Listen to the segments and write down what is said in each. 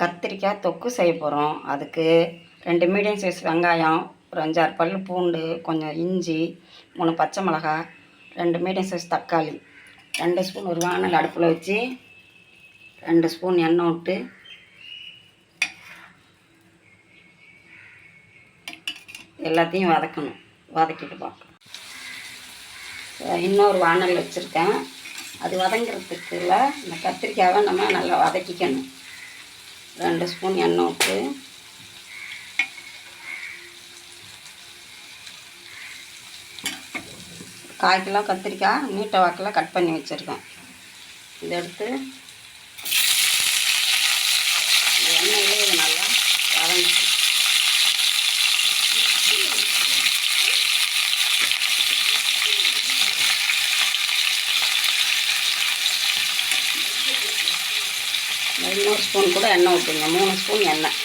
கத்திரிக்காய் தொக்கு செய்ய போகிறோம் அதுக்கு ரெண்டு மீடியம் சைஸ் வெங்காயம் ஒரு அஞ்சாறு பல் பூண்டு கொஞ்சம் இஞ்சி மூணு பச்சை மிளகாய் ரெண்டு மீடியம் சைஸ் தக்காளி ரெண்டு ஸ்பூன் ஒரு வானல் அடுப்பில் வச்சு ரெண்டு ஸ்பூன் எண்ணெய் விட்டு எல்லாத்தையும் வதக்கணும். வதக்கிட்டு பார்க்கணும் இன்னொரு வானல் வச்சுருக்கேன். அது வதங்கிறதுக்குள்ள இந்த கத்திரிக்காவை நம்ம நல்லா வதக்கிக்கணும். ரெண்டு ஸ்பூன் எண்ணெய் விட்டு கால் கிலோ கத்திரிக்காய் நீட்டை வாக்கில் கட் பண்ணி வச்சுருக்கேன். இதை எடுத்து எண்ணெயிலே இது நல்லா வதங்கட்டும். இன்னொரு ஸ்பூன் கூட எண்ணெய் ஊற்றுங்க மூணு ஸ்பூன் எண்ணெய்.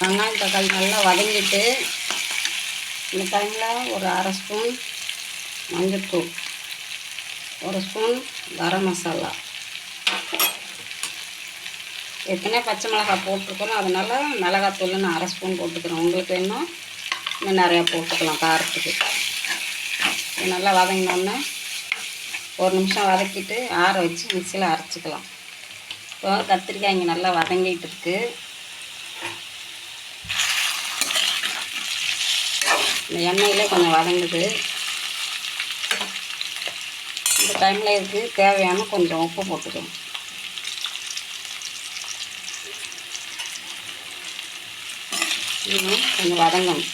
வெங்காயம் தக்காளி நல்லா வதங்கிட்டு இந்த டைமில் ஒரு அரை ஸ்பூன் மஞ்சள்தூள் ஒரு ஸ்பூன் கரம் மசாலா. ஏற்கனவே பச்சை மிளகாய் போட்டிருக்கிறோம் அதனால மிளகாத்தூள் நான் அரை ஸ்பூன் போட்டுக்கிறேன். உங்களுக்கு வேணும் இன்னும் நிறையா போட்டுக்கலாம் காரத்துக்கு. நல்லா வதங்கினோன்னே ஒரு நிமிஷம் வதக்கிட்டு ஆற வச்சு மிக்சியில் அரைச்சிக்கலாம். இப்போ கத்திரிக்காய் இங்கே நல்லா வதங்கிட்டு இருக்கு. இந்த எண்ணெயிலே கொஞ்சம் வதங்குது. இந்த டைமில் இதுக்கு தேவையான கொஞ்சம் உப்பு போட்டுக்கணும். இன்னும் கொஞ்சம் வதங்கணும்.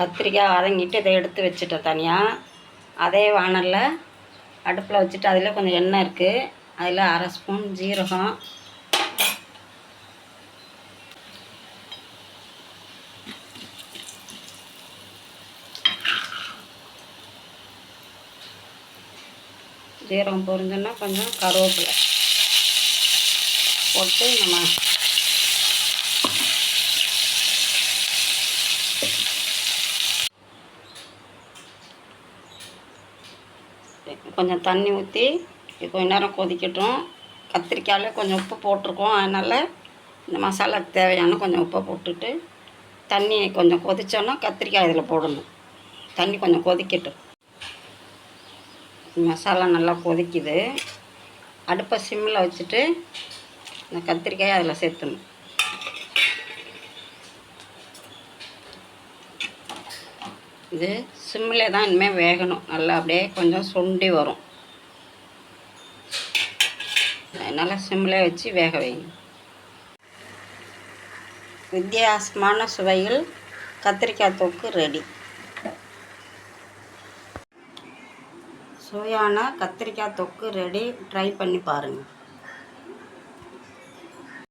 கத்திரிக்காய் வதங்கிட்டு இதை எடுத்து வச்சுட்டேன் தனியாக அதே வானலில் அடுப்பில் வச்சுட்டு அதில் கொஞ்சம் எண்ணெய் இருக்குது அதில் அரை ஸ்பூன் ஜீரகம். ஜீரகம் பொரிஞ்சோன்னா கொஞ்சம் கருவேப்பிலை போட்டு நம்ம கொஞ்சம் தண்ணி ஊற்றி கொஞ்ச நேரம் கொதிக்கட்டும். கத்திரிக்காயில் கொஞ்சம் உப்பு போட்டிருக்கோம். அதனால் இந்த மசாலாக்கு தேவையான கொஞ்சம் உப்பை போட்டுட்டு தண்ணி கொஞ்சம் கொதிச்சோன்னா கத்திரிக்காய் இதில் போடணும். தண்ணி கொஞ்சம் கொதிக்கட்டும். மசாலா நல்லா கொதிக்குது. அடுப்பை சிம்மில் வச்சுட்டு இந்த கத்திரிக்காயை அதில் சேர்த்துணும். இது சிம்மில் தான் இனிமேல் வேகணும். நல்லா அப்படியே கொஞ்சம் சுண்டி வரும். அதனால் சிம்மில் வச்சு வேக வைங்க. வித்தியாசமான சுவையில் கத்திரிக்காய் தொக்கு ரெடி. சுவையான கத்திரிக்காய் தொக்கு ரெடி. ட்ரை பண்ணி பாருங்கள்